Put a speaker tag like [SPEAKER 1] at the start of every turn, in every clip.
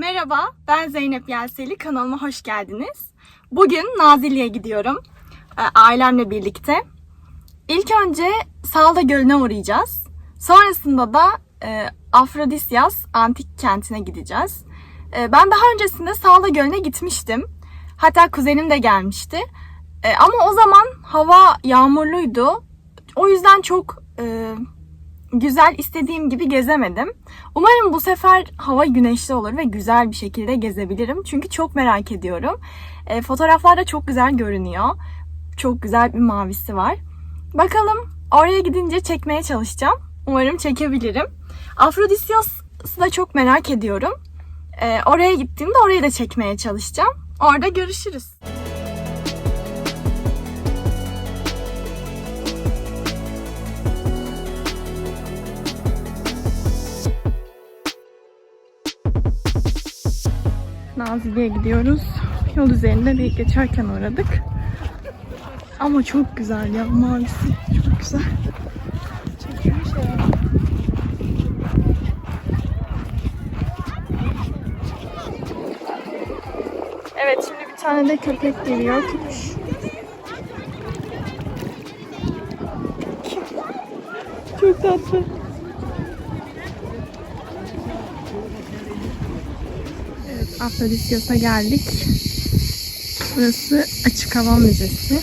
[SPEAKER 1] Merhaba, ben Zeynep Yelseli. Kanalıma hoş geldiniz. Bugün Nazilli'ye gidiyorum. e, Ailemle birlikte. İlk önce Salda Gölü'ne uğrayacağız. Sonrasında da e, Afrodisyas antik kentine gideceğiz. E, ben daha öncesinde Salda Gölü'ne gitmiştim. Hatta kuzenim de gelmişti. Ama o zaman hava yağmurluydu. O yüzden çok güzel istediğim gibi gezemedim. Umarım bu sefer hava güneşli olur ve güzel bir şekilde gezebilirim. Çünkü çok merak ediyorum. E, fotoğraflarda çok güzel görünüyor. Çok güzel bir mavisi var. Bakalım oraya gidince çekmeye çalışacağım. Umarım çekebilirim. Afrodisyos'u da çok merak ediyorum. E, oraya gittiğimde orayı da çekmeye çalışacağım. Orada görüşürüz. Nazilli'ye gidiyoruz. Yol üzerinde bir geçerken uğradık. Ama çok güzel ya mavisi. Çok güzel. Çekilmiş ya. Evet şimdi bir tane de köpek geliyor. Kuş. Çok tatlı. Afrodisyos'a geldik. Burası Açık Hava Müzesi.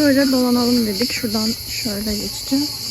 [SPEAKER 1] Şöyle dolanalım dedik. Şuradan şöyle geçeceğiz.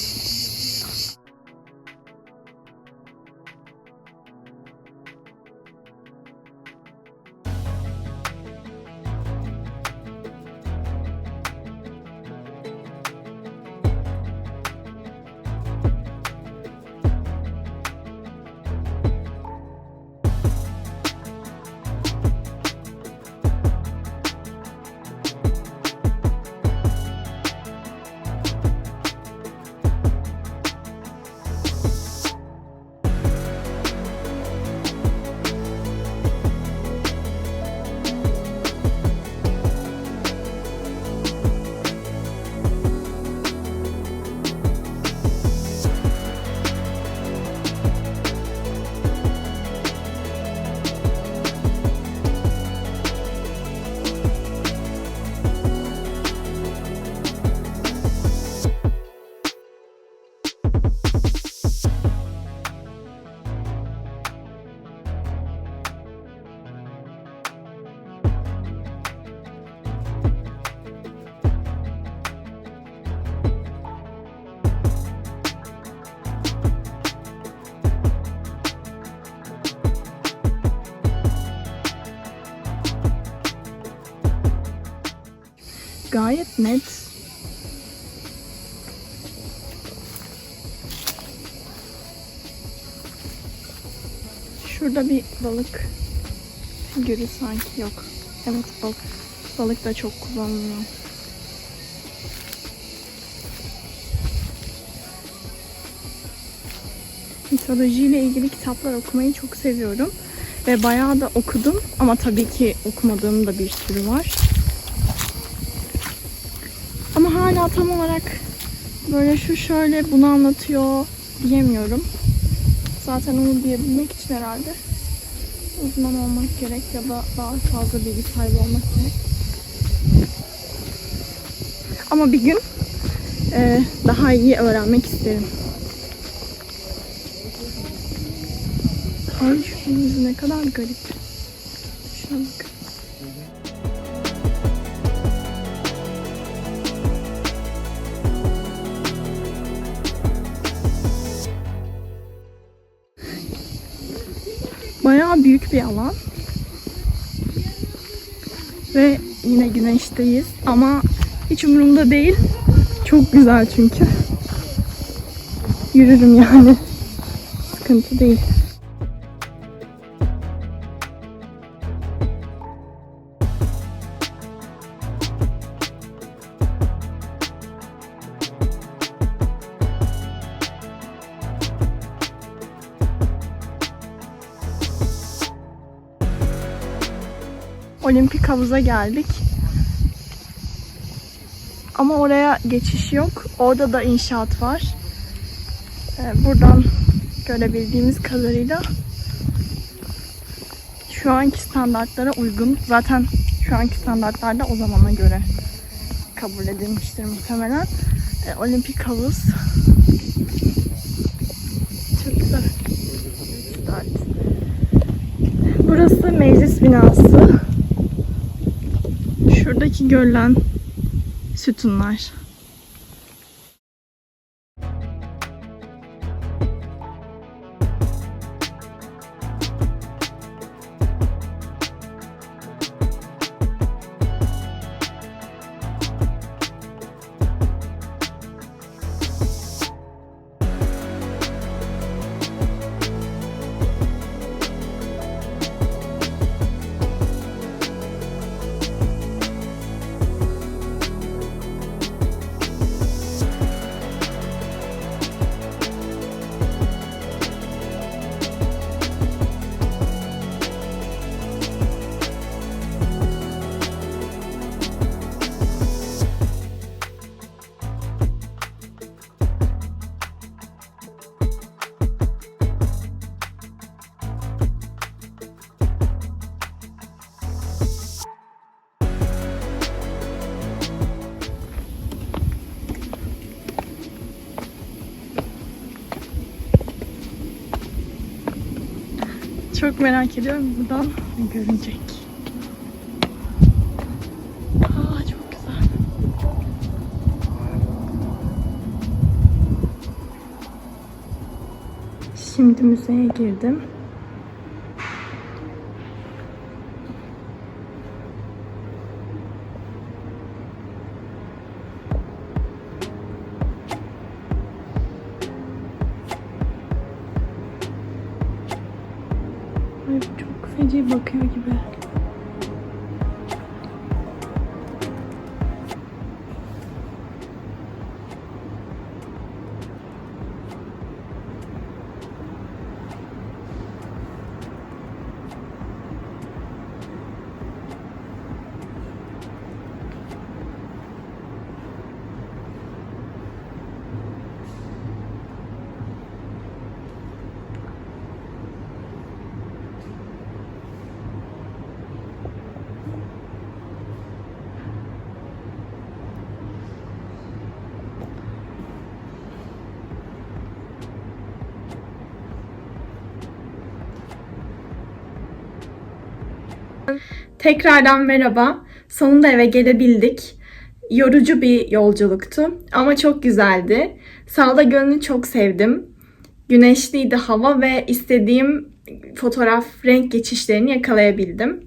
[SPEAKER 1] Gayet net. Şurada bir balık figürü sanki yok. Evet balık. Balık da çok kullanılıyor. Mitolojiyle ilgili kitaplar okumayı çok seviyorum. Ve bayağı da okudum ama tabii ki okumadığım da bir sürü var. Hala tam olarak böyle şu şöyle bunu anlatıyor diyemiyorum. Zaten onu diyebilmek için herhalde uzman olmak gerek ya da daha fazla bilgi sahibi olmak gerek. Ama bir gün e, daha iyi öğrenmek isterim. Ay şu ne kadar garip. Şuna bakın. Bir alan. Ve yine güneşteyiz ama hiç umurumda değil. Çok güzel çünkü. Yürürüm yani. Sıkıntı değil. Olimpik havuza geldik. Ama oraya geçiş yok. Orada da inşaat var. Ee, Buradan görebildiğimiz kadarıyla şu anki standartlara uygun. Zaten şu anki standartlarda o zamana göre kabul edilmiştir muhtemelen. Ee, Olimpik havuz. Çok güzel. Burası meclis binası. Şuradaki görülen sütunlar. Çok merak ediyorum buradan ne görünecek. Aa çok güzel. Şimdi müzeye girdim. Feci bakıyor gibi. Tekrardan merhaba. Sonunda eve gelebildik. Yorucu bir yolculuktu ama çok güzeldi. Sağda Gölü'nü çok sevdim. Güneşliydi hava ve istediğim fotoğraf renk geçişlerini yakalayabildim.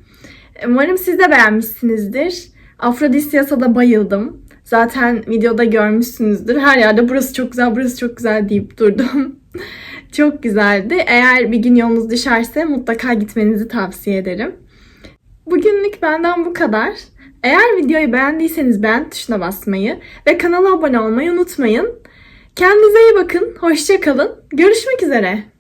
[SPEAKER 1] Umarım siz de beğenmişsinizdir. Afrodisyas'a da bayıldım. Zaten videoda görmüşsünüzdür. Her yerde burası çok güzel, burası çok güzel deyip durdum. çok güzeldi. Eğer bir gün yolunuz düşerse mutlaka gitmenizi tavsiye ederim. Bugünlük benden bu kadar. Eğer videoyu beğendiyseniz beğen tuşuna basmayı ve kanala abone olmayı unutmayın. Kendinize iyi bakın, hoşça kalın. Görüşmek üzere.